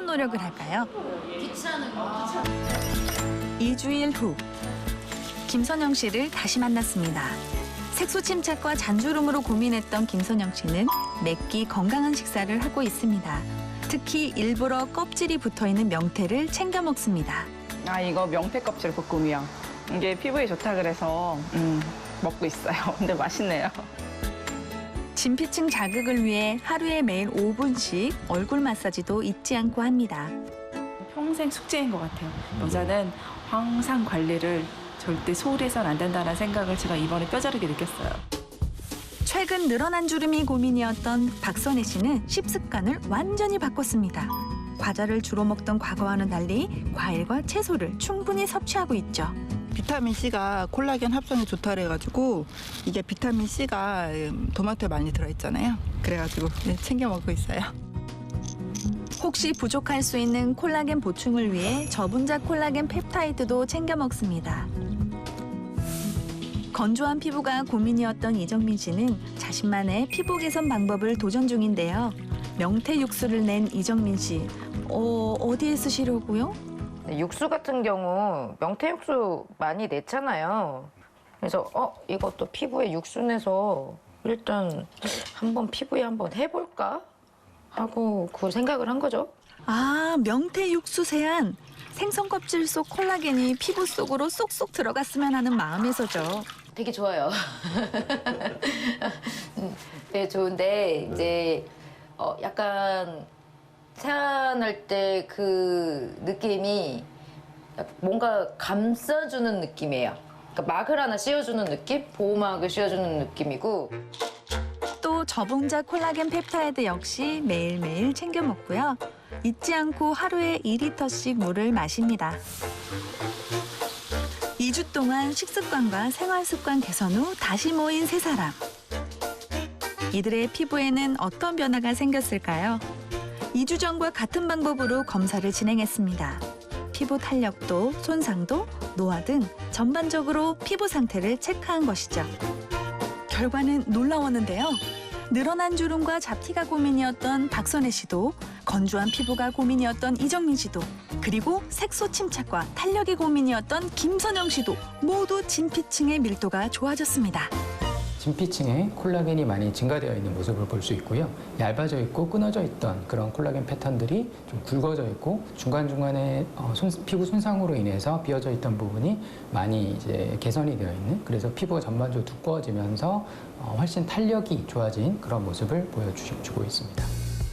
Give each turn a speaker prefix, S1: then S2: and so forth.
S1: 어떤 노력을 할까요? 2주일 후 김선영 씨를 다시 만났습니다. 색소 침착과 잔주름으로 고민했던 김선영 씨는 매끼 건강한 식사를 하고 있습니다. 특히 일부러 껍질이 붙어 있는 명태를 챙겨 먹습니다.
S2: 아 이거 명태 껍질 볶음이요. 이게 피부에 좋다 그래서 음, 먹고 있어요. 근데 맛있네요.
S1: 진피층 자극을 위해 하루에 매일 5분씩 얼굴 마사지도 잊지 않고 합니다.
S3: 평생 숙제인 것 같아요. 여자는 항상 관리를 절대 소홀히 해서는 안 된다는 생각을 제가 이번에 뼈저리게 느꼈어요.
S1: 최근 늘어난 주름이 고민이었던 박선혜 씨는 식습관을 완전히 바꿨습니다. 과자를 주로 먹던 과거와는 달리 과일과 채소를 충분히 섭취하고 있죠.
S4: 비타민 C가 콜라겐 합성에 좋다 그래가지고 이게 비타민 C가 음, 토마토에 많이 들어있잖아요. 그래가지고 네, 챙겨 먹고 있어요.
S1: 혹시 부족할 수 있는 콜라겐 보충을 위해 저분자 콜라겐 펩타이드도 챙겨 먹습니다. 건조한 피부가 고민이었던 이정민 씨는 자신만의 피부 개선 방법을 도전 중인데요. 명태 육수를 낸 이정민 씨, 어, 어디에 쓰시려고요?
S5: 네, 육수 같은 경우 명태 육수 많이 냈잖아요. 그래서 어 이것도 피부에 육수 내서 일단 한번 피부에 한번 해볼까 하고 그 생각을 한 거죠.
S1: 아, 명태 육수 세안. 생선 껍질 속 콜라겐이 피부 속으로 쏙쏙 들어갔으면 하는 마음에서죠.
S5: 되게 좋아요. 음, 네 좋은데 이제 어, 약간 세안할 때그 느낌이 뭔가 감싸주는 느낌이에요. 그러니까 막을 하나 씌워주는 느낌? 보호막을 씌워주는 느낌이고
S1: 또 저분자 콜라겐 펩타이드 역시 매일매일 챙겨 먹고요. 잊지 않고 하루에 2리터씩 물을 마십니다. 2주 동안 식습관과 생활습관 개선 후 다시 모인 세 사람. 이들의 피부에는 어떤 변화가 생겼을까요? 2주 전과 같은 방법으로 검사를 진행했습니다. 피부 탄력도, 손상도, 노화 등 전반적으로 피부 상태를 체크한 것이죠. 결과는 놀라웠는데요. 늘어난 주름과 잡티가 고민이었던 박선혜 씨도 건조한 피부가 고민이었던 이정민 씨도 그리고 색소 침착과 탄력이 고민이었던 김선영 씨도 모두 진피층의 밀도가 좋아졌습니다.
S6: 진피층에 콜라겐이 많이 증가되어 있는 모습을 볼 수 있고요. 얇아져 있고 끊어져 있던 그런 콜라겐 패턴들이 좀 굵어져 있고 중간중간에 어, 손- 피부 손상으로 인해서 비어져 있던 부분이 많이 이제 개선이 되어 있는 그래서 피부가 전반적으로 두꺼워지면서 어, 훨씬 탄력이 좋아진 그런 모습을 보여주고 있습니다.